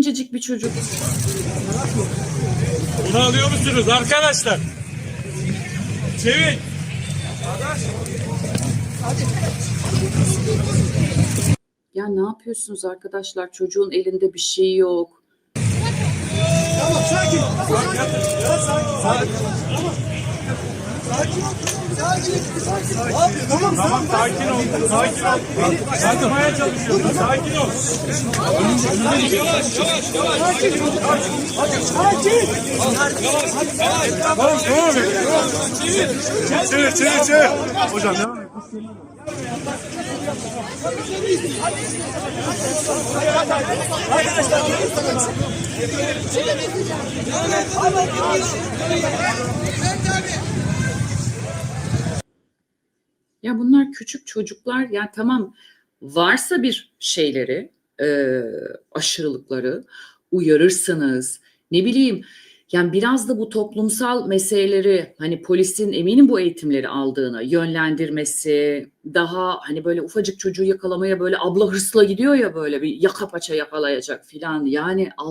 gencecik bir çocuk. Bunu alıyor musunuz arkadaşlar? Çevir. Ya ne yapıyorsunuz arkadaşlar? Çocuğun elinde bir şey yok. Tamam sakin ol. Sakin ol. Satmaya çalışıyorsun. Sakin ol. Tamam tamam. Çevir çevir çevir. Hocam devam et. Ya bunlar küçük çocuklar. Yani tamam varsa bir şeyleri, e, aşırılıkları uyarırsınız. Ne bileyim yani biraz da bu toplumsal meseleleri hani polisin eminim bu eğitimleri aldığını yönlendirmesi daha hani böyle ufacık çocuğu yakalamaya böyle abla hırsla gidiyor ya böyle bir yaka paça yakalayacak filan yani Allah